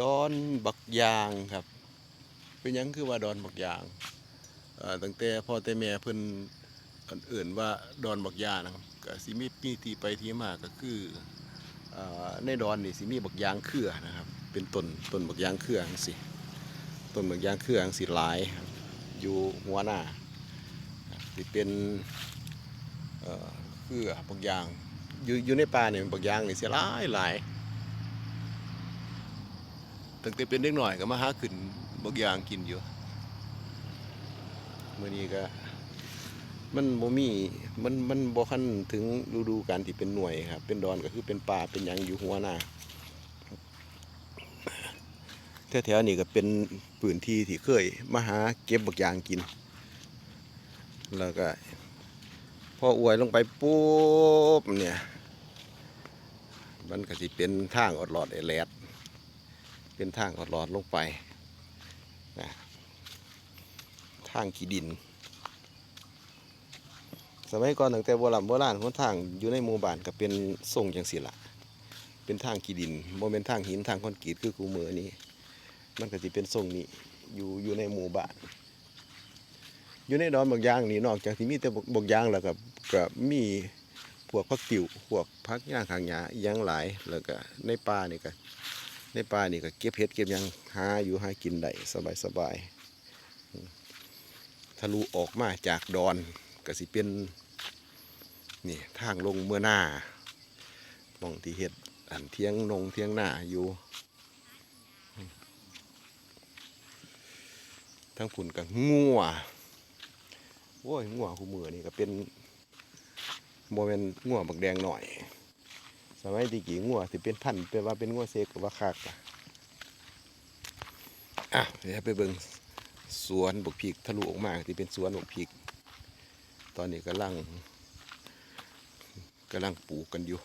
ดอนบักยางครับ เป็นยังคือว่าดอนบักยางเอ่อตั้งแต่พ่อแต่แม่เพิ่นเอิ้นเอื่นว่าดอนบักยางนะครับก็สิมีมีที่ไปที่มาก็คืออในดอนนี่สิมีบักยางเครือนะครับ เป็นต้นต้นบักยางเครือจังซี่ต้นบักยางเครือจังซี่หลายอยู่หัวหน้าครับสิเป็นเครือบักยางอยู่อยู่ในป่าเนี่ยบักยางนี่สิหลายหลาย ตั้งแต่เป็นเด็กหน่อยก็มาหาขึ้นบางอย่างกินอยู่เมื่อนี้ก็ มันบ่มีมันมันบ่คันถึงฤดูการที่เป็นหน่วยครับ เป็นดอนก็คือเป็นป่าเป็นหยังอยู่หัวหน้าแถวๆนี้ก็เป็นพื้นที่ที่เคยมาหาเก็บบักยางกิน แล้วก็พออวยลงไปปุ๊บเนี่ย มันก็สิเป็นทางอดหลอดไอแลด เป็นทางออดหลอดลงไปนะทางขีดิน สมัยก่อนตั้งแต่โบราณโบราณคนทางอยู่ในหมู่บ้านก็เป็นทรงจังสิละเป็นทางขีดินโมเป็นทางหินทางคอนกรีตคือกูมือนี้ มันก็สิเป็นทรงนี้อยู่อยู่ในหมู่บ้านอยู่ในดอนบางยางนี่นอกจากที่มีแต่บางยางแล้วก็ก็มีพวกพักติวพวกพักย่างขางหญ้ายังหลายแล้วก็ในป่านี่ก็ ในป่านี่ก็เก็บเห็ดเก็บยังหาอยู่หากินได้สบายสบายทะลุออกมาจากดอนก็สิเป็นนี่ทางลงเมื่อหน้ามองที่เห็ดอันเทียงนงเทียงหน้าอยู่ทั้งผุนกับงัวโอ้ยงัวคู่มือนี่ก็เป็นโมเมนต์งัวบักแดงหน่อย สมัยที่กี่งัวสิเป็นพันเป็นว่าเป็นงัวเซกกับว่าคากอะอะเดี๋ยวไปเบิ่งสวนบกพริกทะลุออกมาที่เป็นสวนบกพริกตอนนี้กำลังกำลังปลูกกันอยู่